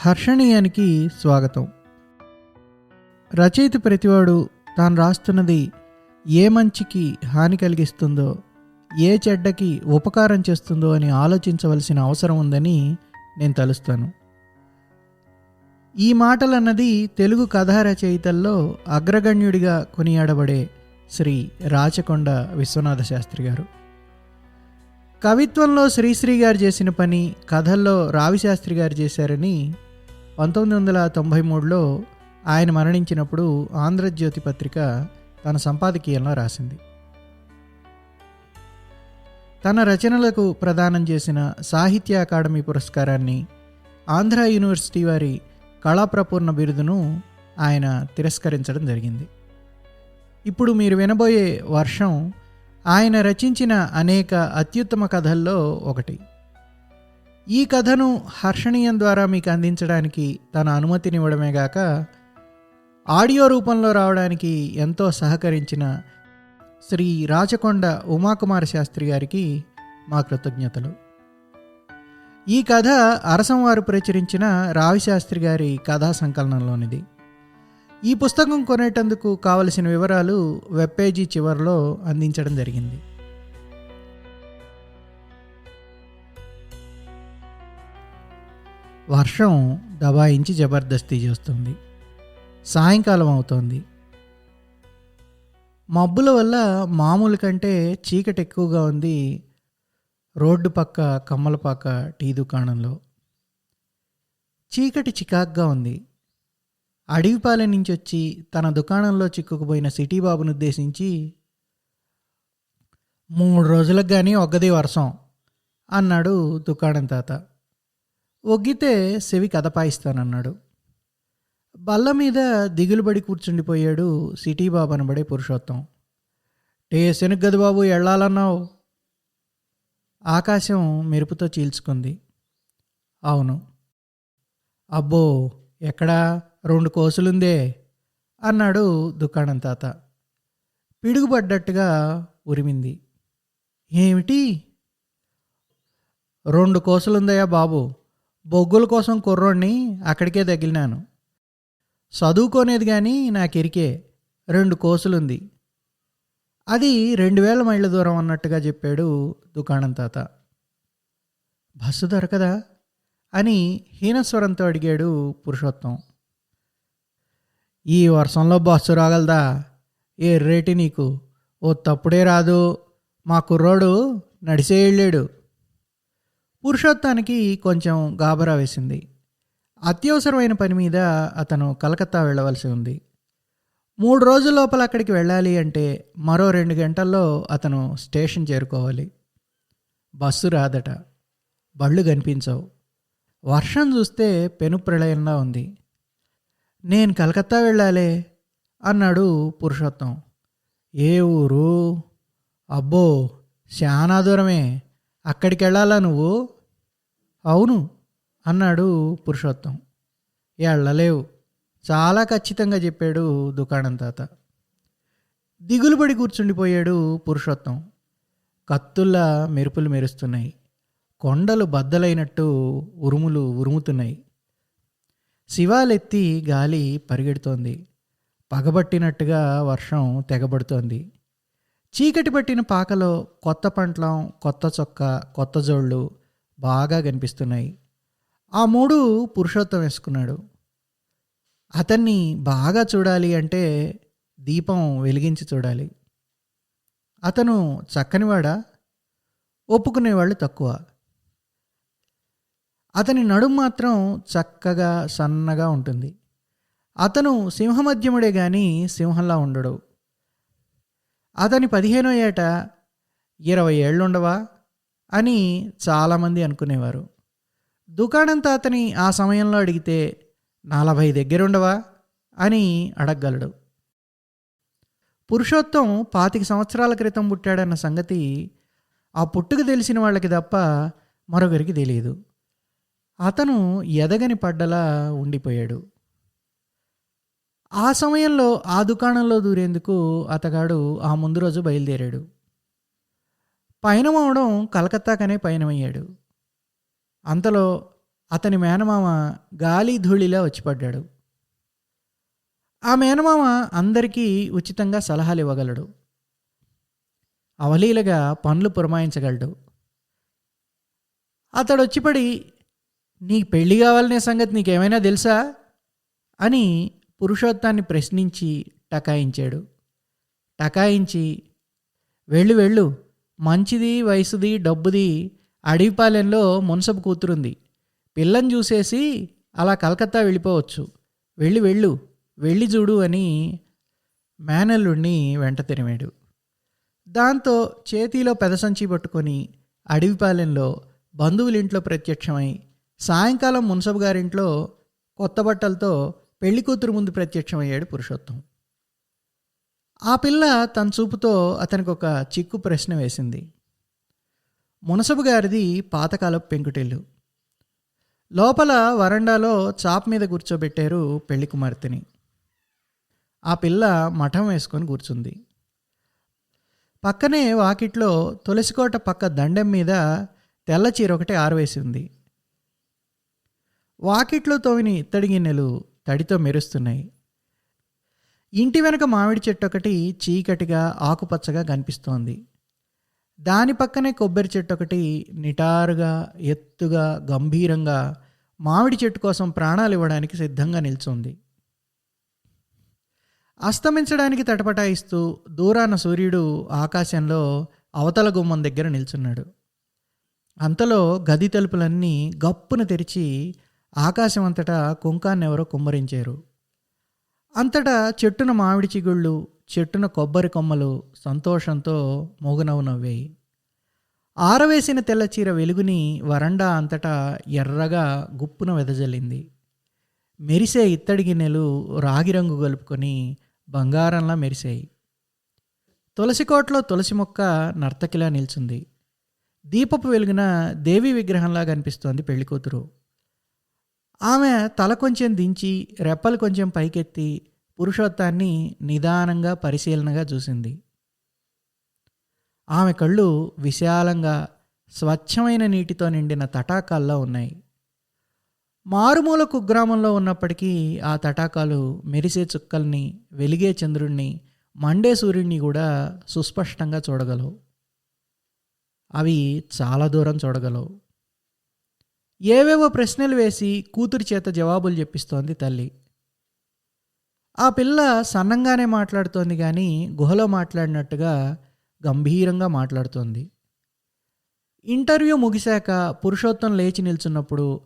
హర్షణీయానికి స్వాగతం. రచయిత ప్రతివాడు తాను రాస్తున్నది ఏ మంచికి హాని కలిగిస్తుందో ఏ చెడ్డకి ఉపకారం చేస్తుందో అని ఆలోచించవలసిన అవసరం ఉందని నేను తలుస్తాను. ఈ మాటలన్నది తెలుగు కథా రచయితల్లో అగ్రగణ్యుడిగా కొనియాడబడే శ్రీ రాచకొండ విశ్వనాథ శాస్త్రి గారు. కవిత్వంలో శ్రీశ్రీ గారు చేసిన పని కథల్లో రావిశాస్త్రి గారు చేశారని పంతొమ్మిది వందల తొంభై మూడులో ఆయన మరణించినప్పుడు ఆంధ్రజ్యోతి పత్రిక తన సంపాదకీయంలో రాసింది. తన రచనలకు ప్రదానం చేసిన సాహిత్య అకాడమీ పురస్కారాన్ని ఆంధ్ర యూనివర్సిటీ వారి కళాప్రపూర్ణ బిరుదును ఆయన తిరస్కరించడం జరిగింది. ఇప్పుడు మీరు వినబోయే వర్షం ఆయన రచించిన అనేక అత్యుత్తమ కథల్లో ఒకటి. ఈ కథను హర్షణీయం ద్వారా మీకు అందించడానికి తన అనుమతినివ్వడమే గాక ఆడియో రూపంలో రావడానికి ఎంతో సహకరించిన శ్రీ రాచకొండ ఉమాకుమార శాస్త్రి గారికి మా కృతజ్ఞతలు. ఈ కథ అరసం వారు ప్రచురించిన రావిశాస్త్రి గారి కథా సంకలనంలోనిది. ఈ పుస్తకం కొనేటందుకు కావలసిన వివరాలు వెబ్ పేజీ చివరిలో అందించడం జరిగింది. వర్షం దబాయించి జబర్దస్తి చేస్తుంది. సాయంకాలం అవుతోంది. మబ్బుల వల్ల మామూలు కంటే చీకటి ఎక్కువగా ఉంది రోడ్డు పక్క కమ్మలపాక టీ దుకాణంలో. చీకటి చికాగ్గా ఉంది. అడవిపాలెం నుంచి వచ్చి తన దుకాణంలో చిక్కుకుపోయిన సిటీ బాబును ఉద్దేశించి మూడు రోజులకు కానీ ఒగ్గది వర్షం అన్నాడు దుకాణం తాత. ఒగ్గితే కథ పాయిస్తానన్నాడు. బల్ల మీద దిగులుబడి కూర్చుండిపోయాడు సిటీ బాబు అనబడే పురుషోత్తం. టే శనుగ్గది బాబు ఎళ్ళాలన్నావు? ఆకాశం మెరుపుతో చీల్చుకుంది. అవును. అబ్బో ఎక్కడా? రెండు కోసులుందే? అన్నాడు దుకాణం తాత. పిడుగుపడ్డట్టుగా ఉరిమింది. ఏమిటి? రెండు కోసులుందయ్యా బాబు. బొగ్గుల కోసం కుర్రోడిని అక్కడికే తగిలినాను. చదువుకోనేది కానీ నాకెరికే రెండు కోసులుంది. అది రెండు వేల మైళ్ళ దూరం అన్నట్టుగా చెప్పాడు దుకాణం తాత. బస్సు దొరకదా? అని హీనస్వరంతో అడిగాడు పురుషోత్తం. ఈ వర్షంలో బస్సు రాగలదా? ఏ రేటి నీకు? ఓ తప్పుడే రాదు. మా కుర్రోడు నడిసే వెళ్ళాడు పురుషోత్తానికి కొంచెం గాబరా వేసింది. అత్యవసరమైన పని మీద అతను కలకత్తా వెళ్ళవలసి ఉంది. మూడు రోజుల లోపల అక్కడికి వెళ్ళాలి అంటే మరో రెండు గంటల్లో అతను స్టేషన్ చేరుకోవాలి. బస్సు రాదట. బళ్ళు కనిపించవు. వర్షం చూస్తే పెను ప్రళయంలా ఉంది. నేను కలకత్తా వెళ్ళాలే అన్నాడు పురుషోత్తం. ఏ ఊరు? అబ్బో చాలా దూరమే. అక్కడికి వెళ్ళాలా నువ్వు? అవును అన్నాడు పురుషోత్తం. వెళ్ళలేవు చాలా ఖచ్చితంగా చెప్పాడు దుకాణం తాత. దిగులుబడి కూర్చుండిపోయాడు పురుషోత్తం. కత్తుల్లా మెరుపులు మెరుస్తున్నాయి. కొండలు బద్దలైనట్టు ఉరుములు ఉరుముతున్నాయి. శివాలెత్తి గాలి పరిగెడుతోంది. పగబట్టినట్టుగా వర్షం తెగబడుతోంది. చీకటి పట్టిన పాకలో కొత్త పంట్లం కొత్త చొక్క కొత్త జోళ్ళు బాగా కనిపిస్తున్నాయి. ఆ మూడు పురుషోత్తం వేసుకున్నాడు. అతన్ని బాగా చూడాలి అంటే దీపం వెలిగించి చూడాలి. అతను చక్కనివాడా? ఒప్పుకునేవాళ్ళు తక్కువ. అతని నడుం మాత్రం చక్కగా సన్నగా ఉంటుంది. అతను సింహమధ్యముడే కానీ సింహంలా ఉండడు. అతని పదిహేనో ఏట ఇరవై ఏళ్ళుండవా అని చాలామంది అనుకునేవారు. దుకాణం తాతని ఆ సమయంలో అడిగితే నలభై దగ్గరుండవా? అని అడగగలడు. పురుషోత్తం పాతిక సంవత్సరాల క్రితం పుట్టాడన్న సంగతి ఆ పుట్టుకు తెలిసిన వాళ్ళకి తప్ప మరొకరికి తెలియదు. అతను ఎదగని పడ్డలా ఉండిపోయాడు. ఆ సమయంలో ఆ దుకాణంలో దూరేందుకు అతగాడు ఆ ముందు రోజు బయలుదేరాడు. పయనం అవడం కలకత్తాకనే పయనమయ్యాడు. అంతలో అతని మేనమామ గాలి ధూళిలా వచ్చిపడ్డాడు ఆ మేనమామ అందరికీ ఉచితంగా సలహాలు ఇవ్వగలడు. అవలీలగా పనులు పురమాయించగలడు. అతడు వచ్చిపడి నీ పెళ్ళి కావాలనే సంగతి నీకేమైనా తెలుసా? అని పురుషోత్తాన్ని ప్రశ్నించి టకాయించాడు. టకాయించి వెళ్ళు వెళ్ళు మంచిది వయసుది డబ్బుది అడవిపాలెంలో మున్సపు కూతురుంది. పిల్లని చూసేసి అలా కలకత్తా వెళ్ళిపోవచ్చు. వెళ్ళి వెళ్ళు వెళ్ళి చూడు అని మేనల్లుడిని వెంట తిరిమాడు. దాంతో చేతిలో పెదసంచి పట్టుకొని అడవిపాలెంలో బంధువులింట్లో ప్రత్యక్షమై సాయంకాలం మున్సబు గారింట్లో కొత్త బట్టలతో పెళ్ళి కూతురు ముందు ప్రత్యక్షమయ్యాడు పురుషోత్తం. ఆ పిల్ల తన చూపుతో అతనికి ఒక చిక్కు ప్రశ్న వేసింది. మునసబు గారిది పాతకాలపు పెంకుటిల్లు. లోపల వరండాలో చాప్ మీద కూర్చోబెట్టారు పెళ్ళి కుమార్తెని. ఆ పిల్ల మఠం వేసుకొని కూర్చుంది. పక్కనే వాకిట్లో తులసికోట పక్క దండెం మీద తెల్ల చీర ఒకటి ఆరవేసి ఉంది. వాకిట్లో తోవిని ఇత్తడి గిన్నెలు తడితో మెరుస్తున్నాయి. ఇంటి వెనుక మామిడి చెట్టు ఒకటి చీకటిగా ఆకుపచ్చగా కనిపిస్తోంది. దాని పక్కనే కొబ్బరి చెట్టు ఒకటి నిటారుగా ఎత్తుగా గంభీరంగా మామిడి చెట్టు కోసం ప్రాణాలు ఇవ్వడానికి సిద్ధంగా నిల్చుంది. అస్తమించడానికి తటపటాయిస్తూ దూరాన సూర్యుడు ఆకాశంలో అవతల గుమ్మం దగ్గర నిల్చున్నాడు. అంతలో గది తలుపులన్నీ గప్పున తెరిచి ఆకాశం అంతటా కుంకాన్నెవరో కుమ్మరించారు. అంతటా చెట్టున మామిడి చిగుళ్ళు చెట్టున కొబ్బరి కొమ్మలు సంతోషంతో మోగునవ్వు నవ్వాయి. ఆరవేసిన తెల్లచీర వెలుగుని వరండా అంతటా ఎర్రగా గుప్పున వెదజల్లింది. మెరిసే ఇత్తడి గిన్నెలు రాగి రంగు కలుపుకొని బంగారంలా మెరిసాయి. తులసికోట్లో తులసి మొక్క నర్తకిలా నిల్చుంది. దీపపు వెలుగున దేవి విగ్రహంలా కనిపిస్తోంది పెళ్ళికూతురు ఆమె తల కొంచెం దించి రెప్పలు కొంచెం పైకెత్తి పురుషోత్తాన్ని నిదానంగా పరిశీలనగా చూసింది. ఆమె కళ్ళు విశాలంగా స్వచ్ఛమైన నీటితో నిండిన తటాకాల్లో ఉన్నాయి. మారుమూల కుగ్రామంలో ఉన్నప్పటికీ ఆ తటాకాలు మెరిసే చుక్కల్ని వెలిగే చంద్రుణ్ణి మండే సూర్యుడిని కూడా సుస్పష్టంగా చూడగలవు. అవి చాలా దూరం చూడగలవు. ఏవేవో ప్రశ్నలు వేసి కూతురి చేత జవాబులు చెప్పిస్తోంది తల్లి. ఆ పిల్ల సన్నంగానే మాట్లాడుతోంది కానీ గుహలో మాట్లాడినట్టుగా గంభీరంగా మాట్లాడుతోంది. ఇంటర్వ్యూ ముగిశాక పురుషోత్తం లేచి నిల్చున్నప్పుడు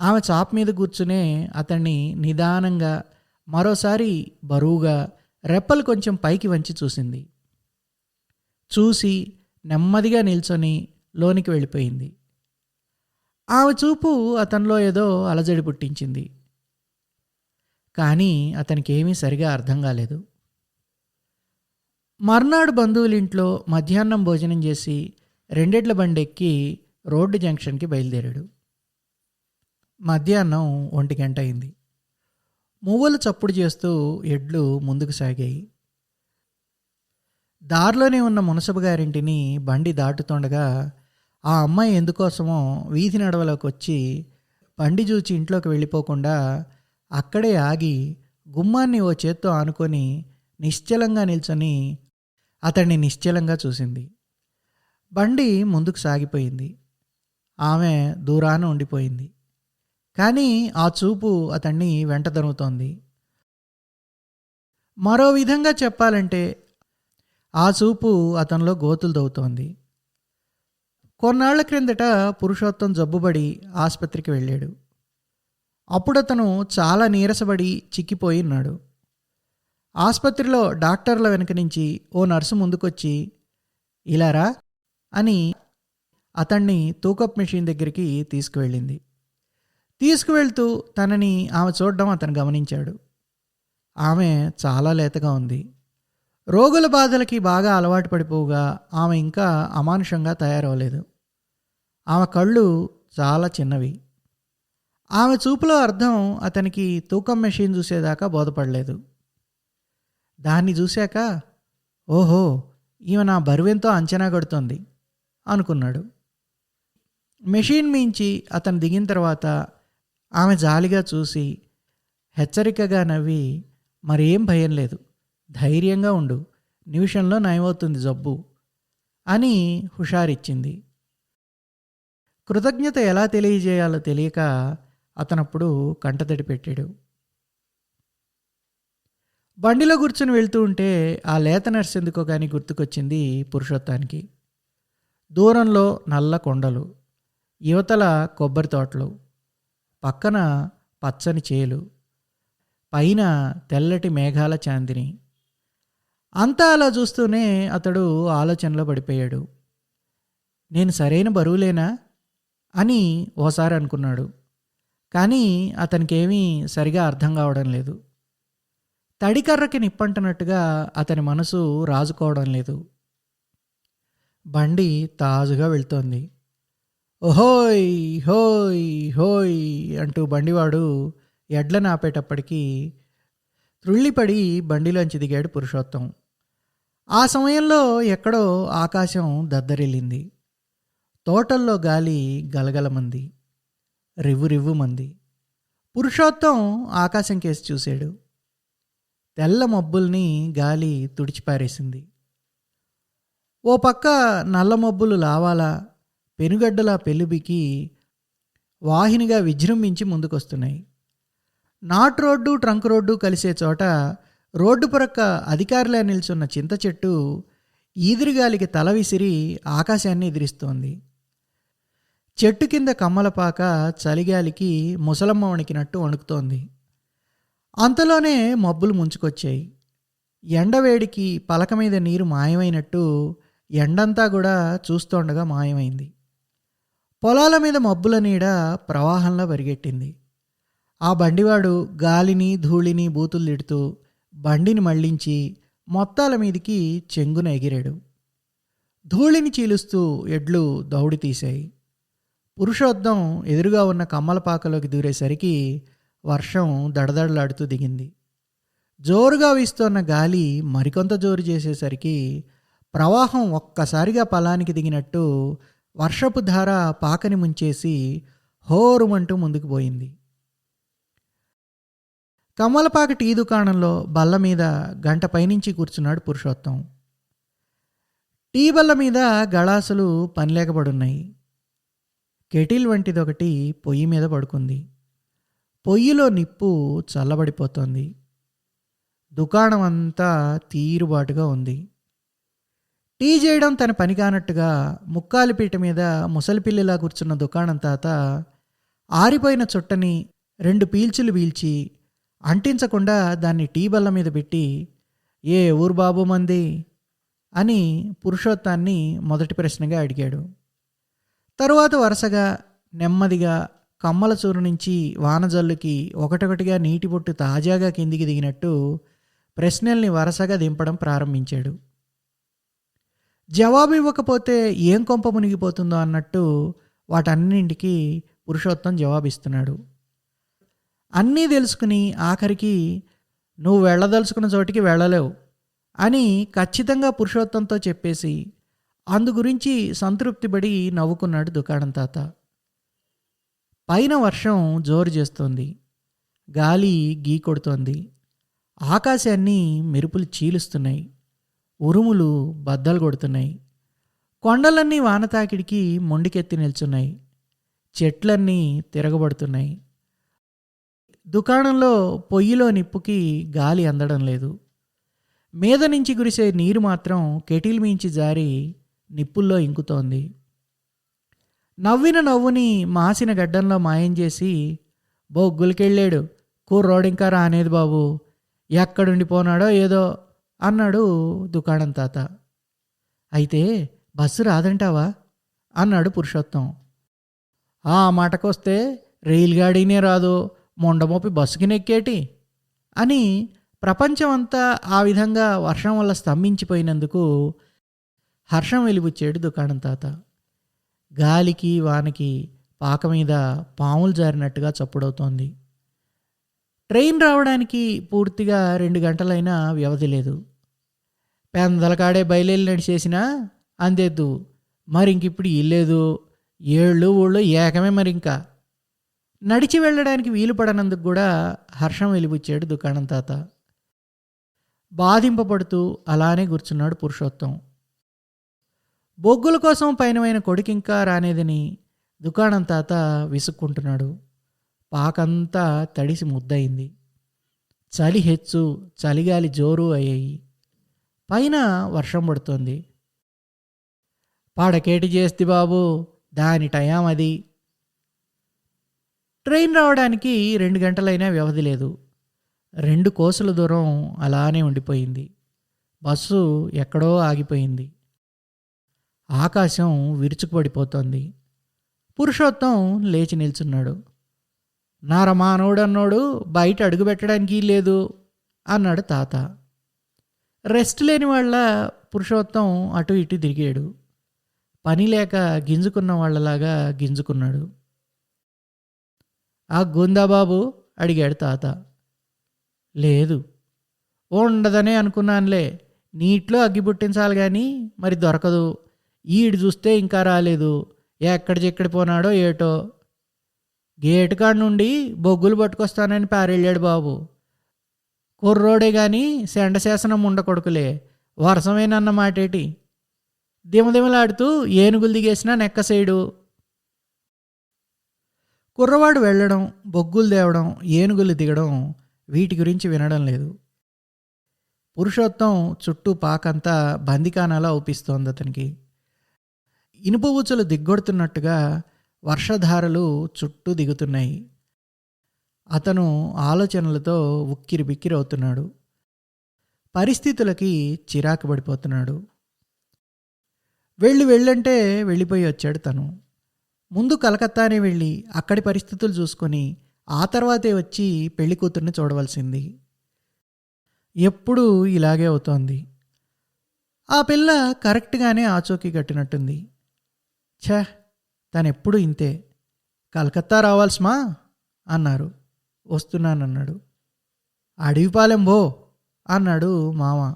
ఆమె చాప్ మీద కూర్చునే అతన్ని నిదానంగా మరోసారి బరువుగా రెప్పలు కొంచెం పైకి వంచి చూసింది. చూసి నెమ్మదిగా నిల్చొని లోనికి వెళ్ళిపోయింది. ఆమె చూపు అతనిలో ఏదో అలజడి పుట్టించింది. కానీ అతనికి ఏమీ సరిగా అర్థం కాలేదు. మర్నాడు బంధువులింట్లో మధ్యాహ్నం భోజనం చేసి రెండేళ్ళ బండి ఎక్కి రోడ్డు జంక్షన్కి బయలుదేరాడు. మధ్యాహ్నం ఒంటి గంట అయింది. మువ్వలు చప్పుడు చేస్తూ ఎడ్లు ముందుకు సాగాయి. దారిలోనే ఉన్న మునసబు గారింటిని బండి దాటుతుండగా ఆ అమ్మాయి ఎందుకోసమో వీధి నడవలోకి వచ్చి బండి చూచి ఇంట్లోకి వెళ్ళిపోకుండా అక్కడే ఆగి గుమ్మాన్ని ఓ చేత్తో ఆనుకొని నిశ్చలంగా నిల్చొని అతన్ని నిశ్చలంగా చూసింది. బండి ముందుకు సాగిపోయింది. ఆమె దూరాన ఉండిపోయింది. కానీ ఆ చూపు అతన్ని వెంట మరో విధంగా చెప్పాలంటే ఆ చూపు అతనిలో గోతులు దవ్వుతోంది. కొన్నాళ్ళ క్రిందట పురుషోత్తం జబ్బుబడి ఆసుపత్రికి వెళ్ళాడు. అప్పుడు అతను చాలా నీరసపడి చిక్కిపోయి ఉన్నాడు. ఆసుపత్రిలో డాక్టర్ల వెనక నుంచి ఓ నర్సు ముందుకొచ్చి ఇలారా? అని అతన్ని తూకప్ మెషిన్ దగ్గరికి తీసుకువెళ్ళింది. తీసుకువెళ్తూ తనని ఆమె చూడడం అతను గమనించాడు. ఆమె చాలా లేతగా ఉంది. రోగుల బాధలకి బాగా అలవాటు పడిపోగా ఆమె ఇంకా అమానుషంగా తయారవలేదు ఆమె కళ్ళు చాలా చిన్నవి. ఆమె చూపులో అర్థం అతనికి తూకం మెషిన్ చూసేదాకా బోధపడలేదు. దాన్ని చూశాక ఓహో ఈమె నా బరువెంతో అంచనా కడుతోంది అనుకున్నాడు. మెషిన్ మించి అతను దిగిన తర్వాత ఆమె జాలిగా చూసి హెచ్చరికగా నవ్వి మరేం భయం లేదు ధైర్యంగా ఉండు నిమిషంలో నయమవుతుంది జబ్బు అని హుషారిచ్చింది. కృతజ్ఞత ఎలా తెలియజేయాలో తెలియక అతనప్పుడు కంటతడి పెట్టాడు. బండిలో కూర్చుని వెళ్తూ ఉంటే ఆ లేత నర్స్ ఎందుకో కానీ గుర్తుకొచ్చింది పురుషోత్తానికి. దూరంలో నల్ల కొండలు యువతల కొబ్బరి తోటలు పక్కన పచ్చని చేలు పైన తెల్లటి మేఘాల చాందిని. అంతా అలా చూస్తూనే అతడు ఆలోచనలో పడిపోయాడు. నేను సరైన బరువులేనా? అని ఓసారి అనుకున్నాడు. కానీ అతనికేమీ సరిగా అర్థం కావడం లేదు. తడికర్రకి నిప్పంటున్నట్టుగా అతని మనసు రాజుకోవడం లేదు. బండి తాజుగా వెళ్తోంది. ఓహోయ్ హోయ్ హోయ్ అంటూ బండివాడు ఎడ్లను ఆపేటప్పటికీ త్రుళ్ళిపడి బండిలోంచి దిగాడు పురుషోత్తం. ఆ సమయంలో ఎక్కడో ఆకాశం దద్దరిల్లింది. తోటల్లో గాలి గలగలమంది రివ్వు రివ్వుమంది పురుషోత్తం ఆకాశం కేసి చూశాడు. తెల్ల మబ్బుల్ని గాలి తుడిచిపారేసింది. ఓ పక్క నల్ల మబ్బులు లావాలా పెనుగడ్డలా పెలుబికి వాహినిగా విజృంభించి ముందుకొస్తున్నాయి. నాట్ రోడ్డు ట్రంక్ రోడ్డు కలిసే చోట రోడ్డు పరక్క అధికారులే నిల్చున్న చింత చెట్టు ఈదిరిగాలికి తల విసిరి ఆకాశాన్ని ఎదిరిస్తోంది. చెట్టు కింద కమ్మలపాక చలిగాలికి ముసలమ్మ వణికినట్టు వణుకుతోంది. అంతలోనే మబ్బులు ముంచుకొచ్చాయి. ఎండవేడికి పలక మీద నీరు మాయమైనట్టు ఎండంతా కూడా చూస్తుండగా మాయమైంది. పొలాల మీద మబ్బుల నీడ ప్రవాహంలో పరిగెట్టింది. ఆ బండివాడు గాలిని ధూళిని బూతులు తిడుతూ బండిని మళ్ళించి మొత్తాల మీదికి చెంగున ఎగిరాడు. ధూళిని చీలుస్తూ ఎడ్లు దౌడి తీశాయి. పురుషోద్ధం ఎదురుగా ఉన్న కమ్మలపాకలోకి దూరేసరికి వర్షం దడదడలాడుతూ దిగింది. జోరుగా వీస్తున్న గాలి మరికొంత జోరు చేసేసరికి ప్రవాహం ఒక్కసారిగా పొలానికి దిగినట్టు వర్షపు ధార పాకని ముంచేసి హోరుమంటూ ముందుకు పోయింది. కమ్మలపాక టీ దుకాణంలో బల్ల మీద గంట పైనుంచి కూర్చున్నాడు పురుషోత్తం. టీ బల్ల మీద గళాసులు పనిలేకబడున్నాయి కెటిల్ వంటిదొకటి పొయ్యి మీద పడుకుంది. పొయ్యిలో నిప్పు చల్లబడిపోతోంది. దుకాణం అంతా తీరుబాటుగా ఉంది. టీ చేయడం తన పని కానట్టుగా ముక్కాలిపీట మీద ముసలిపిల్లిలా కూర్చున్న దుకాణం తాత ఆరిపోయిన చుట్టని రెండు పీల్చులు పీల్చి అంటించకుండా దాన్ని టీ బల్ల మీద పెట్టి ఏ ఊరు బాబు మంది? అని పురుషోత్తాన్ని మొదటి ప్రశ్నగా అడిగాడు. తరువాత వరుసగా నెమ్మదిగా కమ్మల చూరు నుంచి వానజల్లుకి ఒకటొకటిగా నీటి బొట్టు తాజాగా కిందికి దిగినట్టు ప్రశ్నల్ని వరుసగా దింపడం ప్రారంభించాడు. జవాబు ఇవ్వకపోతే ఏం కొంప మునిగిపోతుందో అన్నట్టు వాటన్నింటికి పురుషోత్తం జవాబిస్తున్నాడు. అన్నీ తెలుసుకుని ఆఖరికి నువ్వు వెళ్ళదలుచుకున్న చోటికి వెళ్ళలేవు అని ఖచ్చితంగా పురుషోత్తంతో చెప్పేసి అందు గురించి సంతృప్తిపడి నవ్వుకున్నాడు దుకాణం తాత. పైన వర్షం జోరు చేస్తోంది. గాలి గీ కొడుతోంది. ఆకాశాన్ని మెరుపులు చీలుస్తున్నాయి. ఉరుములు బద్దలు కొడుతున్నాయి. కొండలన్నీ వానతాకిడికి మొండికెత్తి నిల్చున్నాయి. చెట్లన్నీ తిరగబడుతున్నాయి. దుకాణంలో పొయ్యిలో నిప్పుకి గాలి అందడం లేదు. మీద నుంచి కురిసే నీరు మాత్రం కెటిల్ మించి జారి నిప్పుల్లో ఇంకుతోంది. నవ్విన నవ్వుని మాసిన గడ్డంలో మాయం చేసి బొగ్గులకెళ్ళాడు కూర్రోడు ఇంకా రానేది బాబు. ఎక్కడుండిపోనాడో ఏదో అన్నాడు దుకాణం తాత. అయితే బస్సు రాదంటావా? అన్నాడు పురుషోత్తం. ఆ మాటకొస్తే రైలు గాడీనే రాదు. మొండమోపి బస్సుకి నెక్కేటి అని ప్రపంచమంతా ఆ విధంగా వర్షం వల్ల స్తంభించిపోయినందుకు హర్షం వెలిపుచ్చాడు దుకాణం తాత. గాలికి వానకి పాక మీద పాములు జారినట్టుగా చప్పుడవుతోంది. ట్రైన్ రావడానికి పూర్తిగా రెండు గంటలైనా వ్యవధి లేదు. పెందలకాడే బయలుదేరినట్టు నడిచేసినా అందేద్దు. మరి ఇంకిప్పుడు ఇల్లేదు ఏళ్ళు ఊళ్ళో ఏకమే మరి ఇంకా నడిచి వెళ్ళడానికి వీలు పడనందుకు కూడా హర్షం వెలిపుచ్చాడు దుకాణం తాత. బాధింపబడుతూ అలానే కూర్చున్నాడు పురుషోత్తం. బొగ్గుల కోసం పైనమైన కొడుకింకా రానేదని దుకాణం తాత విసుక్కుంటున్నాడు. పాకంతా తడిసి ముద్దయింది. చలి హెచ్చు చలిగాలి జోరు అయ్యాయి. పైన వర్షం పడుతోంది. పాడకేటి చేస్తి బాబు? దాని టయాం అది. ట్రైన్ రావడానికి రెండు గంటలైనా వ్యవధి లేదు. రెండు కోసుల దూరం అలానే ఉండిపోయింది. బస్సు ఎక్కడో ఆగిపోయింది. ఆకాశం విరుచుకుపడిపోతోంది. పురుషోత్తం లేచి నిల్చున్నాడు. నారమానవుడన్నోడు బయట అడుగుపెట్టడానికి లేదు అన్నాడు తాత. రెస్ట్ లేని వాళ్ళ పురుషోత్తం అటు ఇటు తిరిగాడు. పని లేక గింజుకున్న వాళ్ళలాగా గింజుకున్నాడు. ఆ గుందాబాబు అడిగాడు తాత. లేదు. ఉండదనే అనుకున్నానులే. నీటిలో అగ్గి పుట్టించాలి కానీ మరి దొరకదు. ఈడు చూస్తే ఇంకా రాలేదు. ఎక్కడ చెక్కడి పోనాడో ఏటో. గేటు కాడ నుండి బొగ్గులు పట్టుకొస్తానని పారెళ్ళాడు బాబు. కుర్రోడే కానీ శండశాసనం ఉండకొడుకులే వర్షమేనన్న మాటేటి. దిమదిమలాడుతూ ఏనుగులు దిగేసిన నెక్క సైడు కుర్రవాడు వెళ్ళడం బొగ్గులు తేవడం ఏనుగులు దిగడం వీటి గురించి వినడం లేదు. పురుషోత్తం చుట్టూ పాకంతా బందికానాలా అవుపిస్తోంది అతనికి. ఇనుప ఊచలు దిగ్గొడుతున్నట్టుగా వర్షధారలు చుట్టూ దిగుతున్నాయి. అతను ఆలోచనలతో ఉక్కిరి బిక్కిరి అవుతున్నాడు. పరిస్థితులకి చిరాకు పడిపోతున్నాడు. వెళ్ళి వెళ్ళంటే వెళ్ళిపోయి వచ్చాడు తను. ముందు కలకత్తానే వెళ్ళి అక్కడి పరిస్థితులు చూసుకొని ఆ తర్వాతే వచ్చి పెళ్ళి కూతుర్ని చూడవలసింది. ఎప్పుడూ ఇలాగే అవుతోంది. ఆ పిల్ల కరెక్ట్గానే ఆచోకీ కట్టినట్టుంది. ఛ తనెప్పుడు ఇంతే. కలకత్తా రావాల్సిమా? అన్నారు. వస్తున్నానన్నాడు. అడవిపాలెం బో అన్నాడు మామ.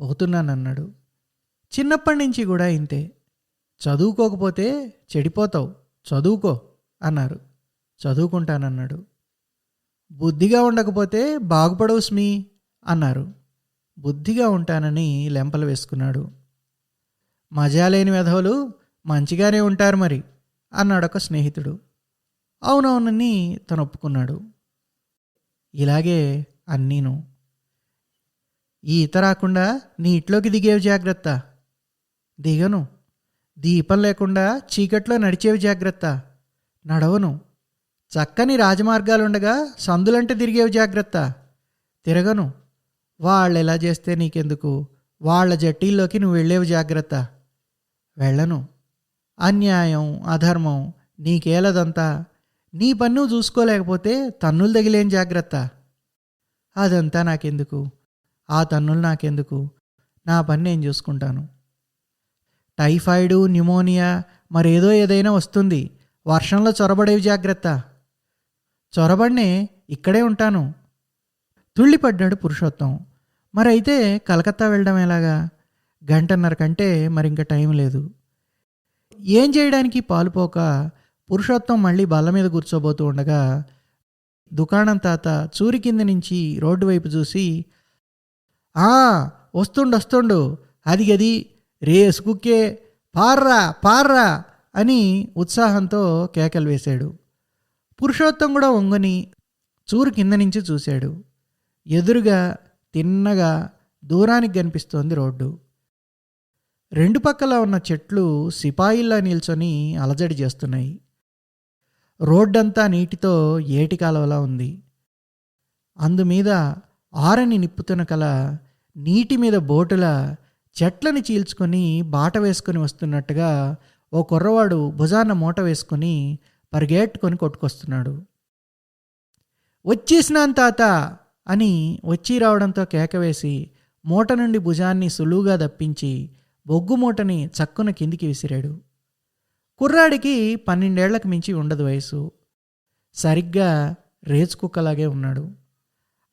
పోతున్నానన్నాడు. చిన్నప్పటి నుంచి కూడా ఇంతే. చదువుకోకపోతే చెడిపోతావు. చదువుకో అన్నారు. చదువుకుంటానన్నాడు. బుద్ధిగా ఉండకపోతే బాగుపడవు స్మీ అన్నారు. బుద్ధిగా ఉంటానని లెంపలు వేసుకున్నాడు. మజా లేని మంచిగానే ఉంటారు మరి అన్నాడు ఒక స్నేహితుడు. అవునవునని తను ఒప్పుకున్నాడు ఇలాగే అన్నీను. ఈ ఈత రాకుండా నీ ఇంట్లోకి దిగేవి జాగ్రత్త. దిగను. దీపం లేకుండా చీకట్లో నడిచేవి జాగ్రత్త. నడవను. చక్కని రాజమార్గాలుండగా సందులంటే తిరిగేవి జాగ్రత్త. తిరగను. వాళ్ళు ఎలా చేస్తే నీకెందుకు? వాళ్ళ జట్టీల్లోకి నువ్వు వెళ్ళేవి జాగ్రత్త. వెళ్ళను. అన్యాయం అధర్మం నీకేలదంతా నీ పన్ను చూసుకోలేకపోతే తన్నులు తగిలేం జాగ్రత్త? అదంతా నాకెందుకు? ఆ తన్నులు నాకెందుకు? నా పని నేను చూసుకుంటాను? టైఫాయిడు న్యూమోనియా మరేదో ఏదైనా వస్తుంది. వర్షంలో చొరబడేవి జాగ్రత్త. చొరబడినే ఇక్కడే ఉంటాను. తుళ్ళిపడ్డాడు పురుషోత్తం. మరైతే కలకత్తా వెళ్ళడం ఎలాగా? గంటన్నర కంటే మరింక టైం లేదు. ఏం చేయడానికి పాలుపోక పురుషోత్తం మళ్ళీ బల్ల మీద కూర్చోబోతూ ఉండగా దుకాణం తాత చూరి కింద నుంచి రోడ్డు వైపు చూసి ఆ వస్తుండు వస్తుండు. అది గది రేస్ కుక్కే పార్రా పార్రా అని ఉత్సాహంతో కేకలు వేశాడు. పురుషోత్తం కూడా వంగుని చూరు కింద నుంచి చూశాడు. ఎదురుగా తిన్నగా దూరానికి కనిపిస్తోంది రోడ్డు. రెండు పక్కల ఉన్న చెట్లు సిపాయిల్లా నిల్చొని అలజడి చేస్తున్నాయి. రోడ్డంతా నీటితో ఏటి కాలువలా ఉంది. అందుమీద ఆరని నిప్పుతున్న కల నీటి మీద బోటుల చెట్లని చీల్చుకొని బాట వేసుకొని వస్తున్నట్టుగా ఓ కుర్రవాడు భుజాన మూట వేసుకొని పరిగెట్టుకొని కొట్టుకొస్తున్నాడు. వచ్చేసినాను తాత అని వచ్చి రావడంతో కేకవేసి మూట నుండి భుజాన్ని సులువుగా దప్పించి బొగ్గు మూటని చక్కున కిందికి విసిరాడు. కుర్రాడికి పన్నెండేళ్ళకు మించి ఉండదు వయసు. సరిగ్గా రేచుకుక్కలాగే ఉన్నాడు.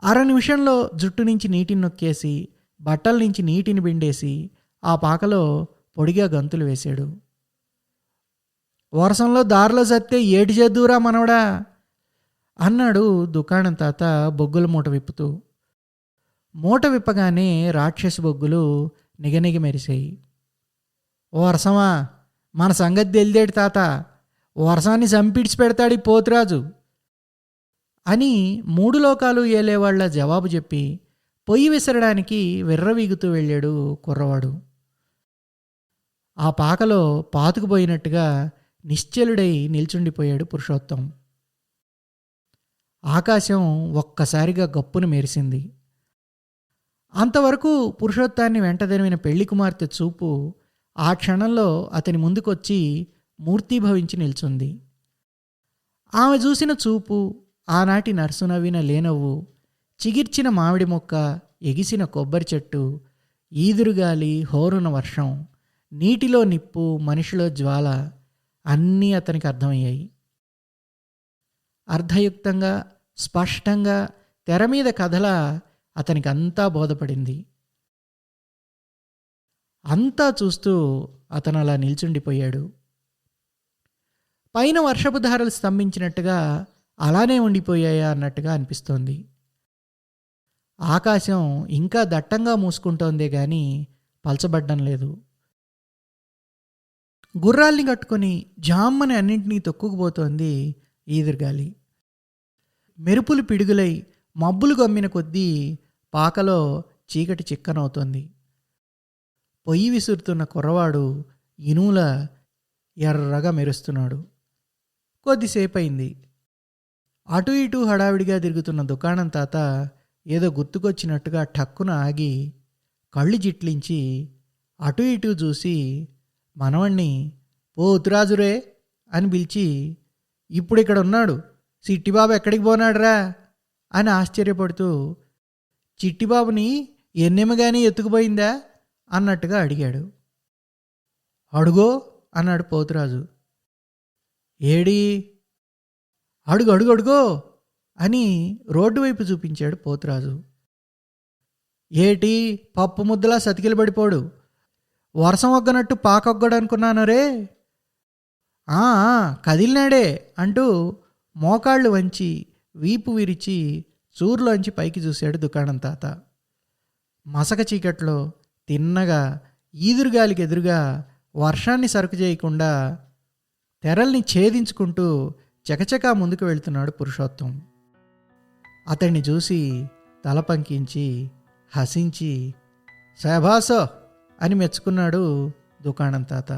అర నిమిషంలో జుట్టు నుంచి నీటిని నొక్కేసి బట్టల నుంచి నీటిని పిండేసి ఆ పాకలో పొడిగా గంతులు వేశాడు. వర్షంలో దారిలో సత్తే ఏటి చేద్దురా మనవడా అన్నాడు దుకాణం తాత బొగ్గుల మూట విప్పుతూ. మూట విప్పగానే రాక్షసి బొగ్గులు నిగనిగ మెరిసాయి వర్షమా మన సంగతి తెలిదేటి తాత? వర్షాన్ని చంపిడిచి పెడతాడు ఈ పోతురాజు. అని మూడు లోకాలు ఏలేవాళ్ళ జవాబు చెప్పి పొయ్యి విసరడానికి విర్రవీగుతూ వెళ్ళాడు కుర్రవాడు. ఆ పాకలో పాతుకుపోయినట్టుగా నిశ్చలుడై నిల్చుండిపోయాడు పురుషోత్తం. ఆకాశం ఒక్కసారిగా గప్పును మెరిసింది. అంతవరకు పురుషోత్తాన్ని వెంటదనివిన పెళ్ళి కుమార్తె చూపు ఆ క్షణంలో అతని ముందుకొచ్చి మూర్తీభవించి నిల్చుంది. ఆమె చూసిన చూపు ఆనాటి నర్సునవ్విన లేనవ్వు చిగిర్చిన మామిడి మొక్క ఎగిసిన కొబ్బరి చెట్టు ఈదురుగాలి హోరున వర్షం నీటిలో నిప్పు మనిషిలో జ్వాల అన్నీ అతనికి అర్థమయ్యాయి. అర్థయుక్తంగా స్పష్టంగా తెర మీద కథల అతనికి అంతా బోధపడింది. అంతా చూస్తూ అతను అలా నిల్చుండిపోయాడు. పైన వర్షపు ధారలు స్తంభించినట్టుగా అలానే ఉండిపోయాయా అన్నట్టుగా అనిపిస్తోంది. ఆకాశం ఇంకా దట్టంగా మూసుకుంటోందే కానీ పలచబడ్డం లేదు. గుర్రాల్ని కట్టుకొని జామ్మని అన్నింటినీ తొక్కుకుపోతోంది ఈదురుగాలి. మెరుపులు పిడుగులై మబ్బులు గమ్మిన కొద్దీ పాకలో చీకటి చిక్కనవుతోంది. పొయ్యి విసురుతున్న కుర్రవాడు ఇనుముల ఎర్రగా మెరుస్తున్నాడు. కొద్దిసేపు అయింది అటు ఇటు హడావిడిగా తిరుగుతున్న దుకాణం తాత ఏదో గుర్తుకొచ్చినట్టుగా టక్కున ఆగి కళ్ళు జిట్లించి అటు ఇటు చూసి మనవణ్ణి పోతురాజురే అని పిలిచి ఇప్పుడు ఇక్కడ ఉన్నాడు సిట్టిబాబు ఎక్కడికి పోనాడురా అని ఆశ్చర్యపడుతూ చిట్టిబాబుని ఎన్నెమ్మగాని ఎత్తుకుపోయిందా? అన్నట్టుగా అడిగాడు. అడుగో అన్నాడు పోతురాజు. ఏడి? అడుగు అడుగు అడుగో అని రోడ్డు వైపు చూపించాడు పోతురాజు. ఏటి పప్పు ముద్దలా సతికిలు పడిపోడు. వర్షం ఒగ్గనట్టు పాకొగ్గడనుకున్నాను రే కదిలినాడే అంటూ మోకాళ్ళు వంచి వీపు విరిచి చూరులోంచి పైకి చూశాడు దుకాణం తాత. మసక చీకట్లో తిన్నగా ఈదురుగాలికి ఎదురుగా వర్షాన్ని సరుకు చేయకుండా తెరల్ని ఛేదించుకుంటూ చకచకా ముందుకు వెళ్తున్నాడు పురుషోత్తం. అతన్ని చూసి తల పంకించి హసించి శభాసో అని మెచ్చుకున్నాడు దుకాణం తాత.